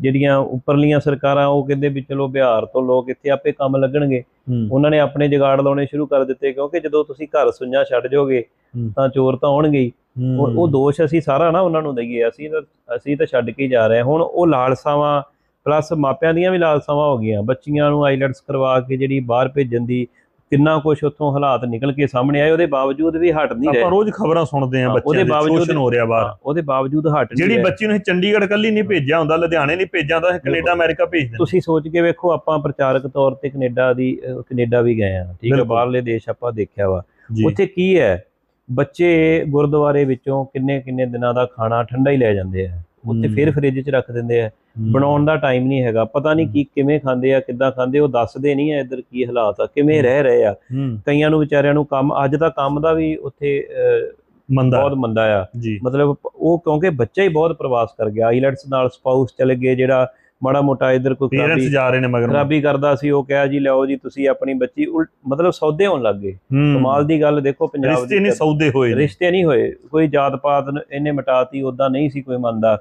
ਜਿਹੜੀਆਂ ਉੱਪਰਲੀਆਂ ਸਰਕਾਰਾਂ ਉਹ ਕਹਿੰਦੇ ਵੀ ਚਲੋ ਬਿਹਾਰ ਤੋਂ ਲੋਕ ਇੱਥੇ ਆਪੇ ਕੰਮ ਲੱਗਣਗੇ। ਉਹਨਾਂ ਨੇ ਆਪਣੇ ਜੁਗਾੜ ਲਾਉਣੇ ਸ਼ੁਰੂ ਕਰ ਦਿੱਤੇ ਕਿਉਂਕਿ ਜਦੋਂ ਤੁਸੀਂ ਘਰ ਸੁੰਨਾ ਛੱਡ ਜਾਓਗੇ। ਤਾਂ ਚੋਰ ਤਾਂ ਆਉਣਗੇ ਹੀ। ਉਹ ਦੋਸ਼ ਅਸੀਂ ਸਾਰਾ ਨਾ ਉਹਨਾਂ ਨੂੰ ਦਈਏ। ਅਸੀਂ ਤਾਂ ਅਸੀਂ ਤਾਂ ਛੱਡ ਕੇ ਜਾ ਰਹੇ ਹੁਣ ਉਹ ਲਾਲਸਾਵਾਂ ਪਲੱਸ ਮਾਪਿਆਂ ਦੀਆਂ ਵੀ ਲਾਲਸਾਵਾਂ ਹੋ ਗਈਆਂ। ਬੱਚੀਆਂ ਨੂੰ ਆਈਲੈਟਸ ਕਰਵਾ ਕੇ ਜਿਹੜੀ ਬਾਹਰ ਭੇਜਣ ਦੀ ਕਿੰਨਾ ਕੁਝ ਉੱਥੋਂ ਹਾਲਾਤ ਨਿਕਲ ਕੇ ਸਾਹਮਣੇ ਆਏ ਉਹਦੇ ਬਾਵਜੂਦ ਵੀ ਹਟ ਨਹੀਂ ਰਹੇ। ਆਪਾਂ ਰੋਜ਼ ਖਬਰਾਂ ਸੁਣਦੇ ਆ ਬੱਚਿਆਂ ਦੇ ਸ਼ੋਸ਼ਣ ਹੋ ਰਿਹਾ ਬਾਹਰ। ਉਹਦੇ ਬਾਵਜੂਦ ਹਟ ਨਹੀਂ ਜਿਹੜੀ। ਬੱਚੀ ਨੂੰ ਚੰਡੀਗੜ੍ਹ ਕੱਲੀ ਨਹੀਂ ਭੇਜਿਆ ਹੁੰਦਾ ਲੁਧਿਆਣੇ ਨਹੀਂ ਭੇਜਿਆ ਹੁੰਦਾ ਕੈਨੇਡਾ ਅਮਰੀਕਾ ਭੇਜ ਦਿੰਦੇ। ਤੁਸੀਂ ਸੋਚ ਕੇ ਵੇਖੋ ਆਪਾਂ ਪ੍ਰਚਾਰਕ ਤੌਰ ਤੇ ਕੈਨੇਡਾ ਦੀ ਕੈਨੇਡਾ ਵੀ ਗਏ ਆ ਠੀਕ ਹੈ। ਬਾਹਰਲੇ ਦੇਸ਼ ਆਪਾਂ ਦੇਖਿਆ ਵਾ। ਉੱਥੇ ਕੀ ਹੈ? ਬੱਚੇ ਗੁਰਦੁਆਰੇ ਵਿੱਚੋਂ ਕਿੰਨੇ ਕਿੰਨੇ ਦਿਨਾਂ ਦਾ ਖਾਣਾ ਠੰਡਾ ਹੀ ਲੈ ਜਾਂਦੇ ਆ। ਉੱਥੇ ਹੂੰ। ਫਿਰ ਫ੍ਰਿਜ 'ਚ ਰੱਖ ਦਿੰਦੇ ਆ। ਬਣਾਉਣ ਦਾ ਟਾਈਮ ਨਹੀਂ ਹੈਗਾ। ਪਤਾ ਨਹੀਂ ਕੀ ਕਿਵੇਂ ਖਾਂਦੇ ਆ ਕਿੱਦਾਂ ਖਾਂਦੇ ਉਹ ਦੱਸਦੇ ਨਹੀਂ ਆ ਇੱਧਰ ਕੀ ਹਾਲਾਤ ਆ ਕਿਵੇਂ ਰਹਿ ਰਹੇ ਆ। ਕਈਆਂ ਨੂੰ ਵਿਚਾਰਿਆਂ ਨੂੰ ਕੰਮ ਅੱਜ ਦਾ ਕੰਮ ਦਾ ਵੀ ਉੱਥੇ ਮੰਦਾ। ਬਹੁਤ ਮੰਦਾ ਆ। ਮਤਲਬ ਉਹ ਕਿਉਂਕਿ ਬੱਚਾ ਹੀ ਬਹੁਤ ਪ੍ਰਵਾਸ ਕਰ ਗਿਆ। ਆਈਲੈਟਸ ਨਾਲ ਸਪਾਊਸ ਚਲੇ ਗਏ ਜਿਹੜਾ ਮਾੜਾ ਮੋਟਾ ਇੱਧਰ ਕੋਈ ਪੇਰੈਂਟਸ ਜਾ ਰਹੇ ਨੇ ਮਗਰ। ਖਰਾਬੀ ਕਰਦਾ ਸੀ ਉਹ ਕਿਹਾ ਜੀ ਲਿਆਓ ਜੀ ਤੁਸੀਂ ਆਪਣੀ ਬੱਚੀ ਉਲਟ ਮਤਲਬ ਸੌਦੇ ਹੋਣ ਲੱਗ। ਕਮਾਲ ਦੀ ਗੱਲ ਦੇਖੋ ਪੰਜਾਬ ਰਿਸ਼ਤੇ ਨਹੀਂ ਸੌਦੇ ਹੋਏ। ਰਿਸ਼ਤੇ ਨਹੀਂ ਹੋਏ। ਕੋਈ ਜਾਤ ਪਾਤ ਇਹਨੇ ਮਟਾਤੀ ਉਦਾਂ ਨਹੀਂ ਸੀ ਕੋਈ ਮੰਨਦਾ।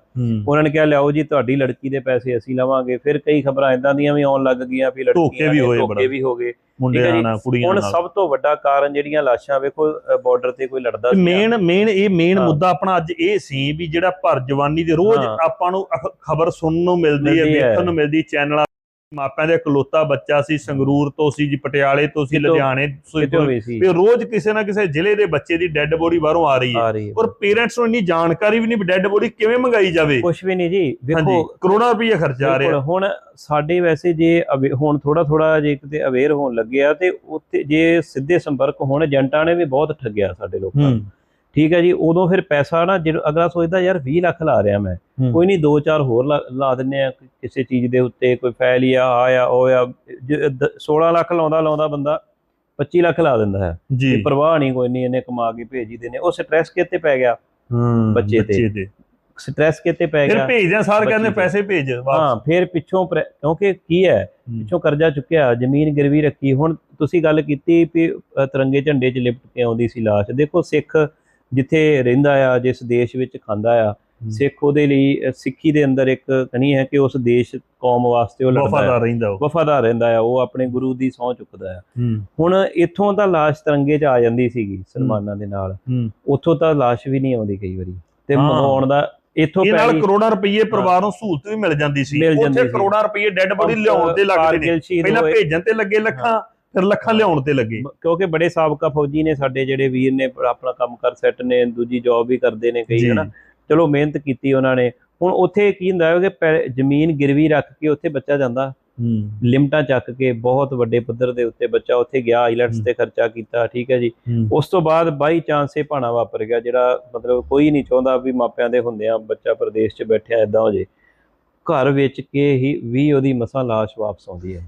ਉਹਨਾਂ ਨੇ ਕਿਹਾ ਲਿਆਓ ਜੀ ਤੁਹਾਡੀ ਲੜਕੀ ਦੇ ਪੈਸੇ ਅਸੀਂ ਲਵਾਂਗੇ। ਫਿਰ ਕਈ ਖਬਰਾਂ ਇਦਾਂ ਦੀਆਂ ਵੀ ਆਉਣ ਲੱਗ ਗਈਆਂ ਵੀ ਲੜਕੀਆਂ ਧੋਖੇ ਵੀ ਹੋਏ ਧੋਖੇ ਬੜਾ। ਵੀ ਹੋ ਗਏ। ਮੁੰਡਿਆਂ ਨਾਲ ਕੁੜੀਆਂ ਹੁਣ ਨਾਲ ਸਭ ਤੋਂ ਵੱਡਾ ਕਾਰਨ ਜਿਹੜੀਆਂ ਲਾਸ਼ਾਂ ਵੇਖੋ ਬਾਰਡਰ ਤੇ ਕੋਈ ਲੜਦਾ ਸੀ ਮੇਨ ਮੇਨ ਇਹ ਮੇਨ। ਮੁੱਦਾ ਆਪਣਾ ਅੱਜ ਇਹ ਸੀ ਵੀ ਜਿਹੜਾ ਭਰ ਜਵਾਨੀ ਦੇ ਰੋਜ਼। ਆਪਾਂ ਨੂੰ ਖਬਰ ਸੁਣਨ ਨੂੰ ਮਿਲਦੀ ਹੈ ਮਿਲਦੀ ਹੈ। ਵੇਖਣ ਨੂੰ ਮਿਲਦੀ ਚੈਨਲਾਂ ਮਾਪਿਆਂ ਦਾ ਇਕਲੌਤਾ ਬੱਚਾ ਸੀ ਸੰਗਰੂਰ ਤੋਂ ਸੀ ਜੀ ਪਟਿਆਲੇ ਤੋਂ ਸੀ ਲੁਧਿਆਣੇ ਤੋਂ ਵੀ ਰੋਜ਼ ਕਿਸੇ ਨਾ ਕਿਸੇ ਜ਼ਿਲ੍ਹੇ ਦੇ ਬੱਚੇ ਦੀ ਡੈੱਡ ਬੋਡੀ ਬਾਹਰੋਂ ਆ ਰਹੀ ਹੈ। ਔਰ ਪੇਰੈਂਟਸ ਨੂੰ ਇੰਨੀ ਜਾਣਕਾਰੀ ਵੀ ਨਹੀਂ ਵੀ ਡੈੱਡ ਬੋਡੀ ਕਿਵੇਂ ਮੰਗਾਈ ਜਾਵੇ। ਕੁਝ ਵੀ ਨਹੀਂ ਜੀ। ਵੇਖੋ ਕਰੋੜਾਂ ਰੁਪਏ ਖਰਚਾ ਆ ਰਿਹਾ। ਹੁਣ ਸਾਡੇ ਵੈਸੇ ਜੇ ਹੁਣ ਥੋੜਾ ਥੋੜਾ ਜੇ ਕਿਤੇ ਅਵੇਅਰ ਹੋਣ ਲੱਗਿਆ ਤੇ ਉੱਥੇ ਜੇ ਸਿੱਧੇ ਸੰਪਰਕ ਹੋਣ ਏਜੰਟਾਂ ਨੇ ਵੀ ਬਹੁਤ ਠੱਗਿਆ ਸਾਡੇ ਲੋਕਾਂ ਠੀਕ ਹੈ ਜੀ ਉਦੋਂ ਫਿਰ ਪੈਸਾ ਨਾ ਜਦੋਂ ਅਗਲਾ ਸੋਚਦਾ ਯਾਰ 20 ਲੱਖ ਲਾ ਰਿਹਾ ਮੈਂ। ਕੋਈ ਨਹੀਂ 2-4 ਹੋਰ ਲਾ- ਦਿੰਨੇ ਆ ਕਿਸੇ ਚੀਜ਼ ਦੇ ਉੱਤੇ ਕੋਈ ਫੈਲ ਆ ਆਇਆ ਉਹ ਆ। ਜ- ਦ- 16 ਲੱਖ ਲਾਉਂਦਾ ਲਾਉਂਦਾ ਬੰਦਾ 25 ਲੱਖ ਲਾ ਦਿੰਦਾ ਹੈ। ਜੀ। ਪਰਵਾਹ ਨਹੀਂ ਕੋਈ ਨਹੀਂ ਇਹਨੇ ਕਮਾ ਕੇ ਭੇਜ ਹੀ ਦੇਣੇ। ਉਹ ਸਟ੍ਰੈਸ ਕਿਤੇ ਪੈ ਗਿਆ? ਹੂੰ ਬੱਚੇ ਤੇ। ਤੇ। ਸਟ੍ਰੈਸ ਕਿਤੇ ਪੈ ਫਿਰ ਗਿਆ? ਭੇਜਦੇ ਆ ਸਾਰ ਕਹਿੰਦੇ। ਪੈਸੇ ਭੇਜ ਹਾਂ ਫਿਰ ਪਿੱਛੋਂ ਕਿਉਂਕਿ ਕੀ ਹੈ। ਪਿੱਛੋਂ ਕਰਜ਼ਾ ਚੁੱਕਿਆ ਜ਼ਮੀਨ ਗਿਰਵੀ ਰੱਖੀ। ਹੁਣ ਤੁਸੀਂ ਗੱਲ ਕੀਤੀ ਵੀ ਅ, ਤਿਰੰਗੇ ਝੰਡੇ 'ਚ ਲਿਪਟ ਕੇ ਆਉਂਦੀ ਸੀ ਲਾਸ਼। ਦੇਖੋ ਸਿੱਖ ਜਿੱਥੇ ਰਹਿੰਦਾ ਆ ਜਿਸ ਦੇਸ਼ ਵਿੱਚ ਖਾਂਦਾ ਆ ਸਿੱਖ ਉਹਦੇ ਲਈ ਸਿੱਖੀ ਦੇ ਅੰਦਰ ਇੱਕ ਕਣੀ ਹੈ ਕਿ ਉਸ ਦੇਸ਼ ਕੌਮ ਵਾਸਤੇ ਉਹ ਲੜਦਾ ਵਫਾਦਾਰ ਰਹਿੰਦਾ ਉਹ। ਵਫਾਦਾਰ ਰਹਿੰਦਾ ਆ ਉਹ ਆਪਣੇ ਗੁਰੂ ਦੀ ਸਹੁੰ ਚੁੱਕਦਾ ਆ ਹੂੰ। ਹੁਣ ਇੱਥੋਂ ਤਾਂ ਲਾਸ਼ ਤਿਰੰਗੇ 'ਚ ਆ ਜਾਂਦੀ ਸੀਗੀ ਸਲਮਾਨਾਂ ਦੇ ਨਾਲ। ਉੱਥੋਂ ਤਾਂ ਲਾਸ਼ ਵੀ ਨਹੀਂ ਆਉਂਦੀ ਕਈ ਵਾਰੀ। ਤੇ ਹਾਂ। ਮੰਗਵਾਉਣ ਦਾ ਇੱਥੋਂ ਇਹ ਨਾਲ ਕਰੋੜਾਂ ਰੁਪਏ ਪਰਿਵਾਰ ਨੂੰ ਸਹੂਲਤ ਵੀ ਮਿਲ ਜਾਂਦੀ ਸੀ। ਉੱਥੇ ਸੀ। ਕਰੋੜਾਂ ਰੁਪਏ ਡੈੱਡ ਬੋਡੀ ਲਿਆਉਣ ਤੇ ਲੱਗਦੇ ਨੇ। ਪਹਿਲਾਂ। ਭੇਜਣ ਤੇ ਲੱਗੇ ਲੱਖਾਂ ਫਿਰ ਲੱਖਾਂ ਲਿਆਉਣ ਤੇ ਲੱਗੇ। ਕਿਉਂਕਿ ਬੜੇ ਸਾਬਕਾ ਫੌਜੀ ਨੇ ਸਾਡੇ ਜਿਹੜੇ ਵੀਰ ਨੇ ਆਪਣਾ ਕੰਮ ਕਰ ਸੈੱਟ ਨੇ ਦੂਜੀ ਜੌਬ ਵੀ ਕਰਦੇ ਨੇ ਕਈ। ਹਨਾ? ਚਲੋ ਮਿਹਨਤ ਕੀਤੀ ਉਹਨਾਂ ਨੇ। ਹੁਣ ਉੱਥੇ ਕੀ ਹੁੰਦਾ ਹੈ ਕਿ ਜ਼ਮੀਨ ਗਿਰਵੀ ਰੱਖ ਕੇ ਉੱਥੇ ਬੱਚਾ ਜਾਂਦਾ। ਹੂੰ। ਲਿਮਟਾਂ ਚੱਕ ਕੇ ਬਹੁਤ ਵੱਡੇ ਪੱਧਰ ਦੇ ਉੱਤੇ ਬੱਚਾ ਉੱਥੇ ਗਿਆ ਆਈਲੈਟਸ ਹੂੰ। ਤੇ ਖਰਚਾ ਕੀਤਾ ਠੀਕ ਹੈ ਜੀ। ਉਸ ਤੋਂ ਬਾਅਦ ਬਾਈ ਚਾਂਸ ਇਹ ਭਾਣਾ ਵਾਪਰ ਗਿਆ ਜਿਹੜਾ ਮਤਲਬ ਕੋਈ ਨਹੀਂ ਚਾਹੁੰਦਾ ਵੀ ਮਾਪਿਆਂ ਦੇ ਹੁੰਦਿਆਂ ਬੱਚਾ ਪ੍ਰਦੇਸ਼ 'ਚ ਬੈਠਿਆ ਇਦਾਂ ਹੋ ਜੇ। ਘਰ ਵੇਚ ਕੇ ਹੀ ਵੀ ਉਹਦੀ ਮਸਾਂ ਲਾਸ਼ ਵਾਪਸ ਆਉਂਦੀ ਹੈ।